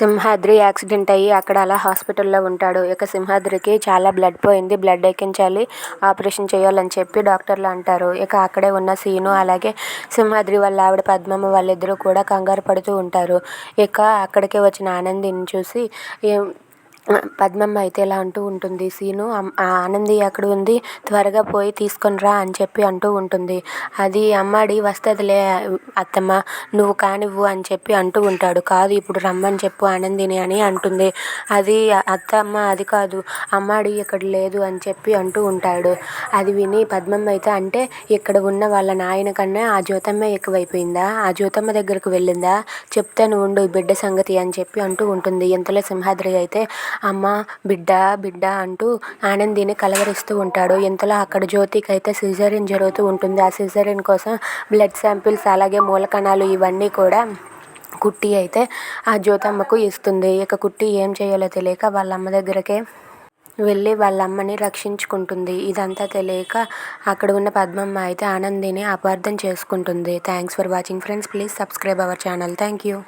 Simhadri accident అయ్యి అక్కడ అలా హాస్పిటల్లో ఉంటాడు. ఇక సింహాద్రికి చాలా బ్లడ్ పోయింది. బ్లడ్ ఎక్కించాలి ఆపరేషన్ చేయాలని చెప్పి డాక్టర్లు అంటారు. ఇక అక్కడే ఉన్న సీను అలాగే సింహాద్రి వాళ్ళ ఆవిడ పద్మమ్మ వాళ్ళిద్దరూ కూడా కంగారు పడుతూ ఉంటారు. ఇక అక్కడికే వచ్చిన ఆనందిని చూసి పద్మమ్మ అయితే ఇలా అంటూ ఉంటుంది సీను అమ్- ఆ ఆనంది అక్కడ ఉంది త్వరగా పోయి తీసుకొని రా అని చెప్పి అంటూ ఉంటుంది. అది అమ్మాడి వస్తుందిలే అత్తమ్మ నువ్వు కానివ్వు అని చెప్పి అంటూ ఉంటాడు. కాదు ఇప్పుడు రమ్మని చెప్పు ఆనందిని అని అంటుంది. అది అత్తమ్మ అది కాదు అమ్మాడి ఇక్కడ లేదు అని చెప్పి అంటూ ఉంటాడు. అది విని పద్మమ్మ అయితే అంటే ఇక్కడ ఉన్న వాళ్ళ నాయన కన్నా ఆ జ్యోతమ్మ ఎక్కువైపోయిందా? ఆ జ్యోతమ్మ దగ్గరకు వెళ్ళిందా? చెప్తాను ఉండు బిడ్డ సంగతి అని చెప్పి అంటూ ఉంటుంది. ఇంతలో సింహాద్రి అయితే అమ్మ బిడ్డ బిడ్డ అంటూ ఆనందిని కలవరిస్తూ ఉంటాడు. ఇంతలో అక్కడ జ్యోతికి అయితే సిజరిన్ జరుగుతూ ఉంటుంది. ఆ సిజరిన్ కోసం బ్లడ్ శాంపిల్స్ అలాగే మూలకణాలు ఇవన్నీ కూడా కుట్టి అయితే ఆ జ్యోతమ్మకు ఇస్తుంది. ఇక కుట్టి ఏం చేయాలో తెలియక వాళ్ళ అమ్మ దగ్గరకే వెళ్ళి వాళ్ళ అమ్మని రక్షించుకుంటుంది. ఇదంతా తెలియక అక్కడ ఉన్న పద్మమ్మ అయితే ఆనందిని అపార్థం చేసుకుంటుంది. Thanks for watching friends please subscribe our channel thank you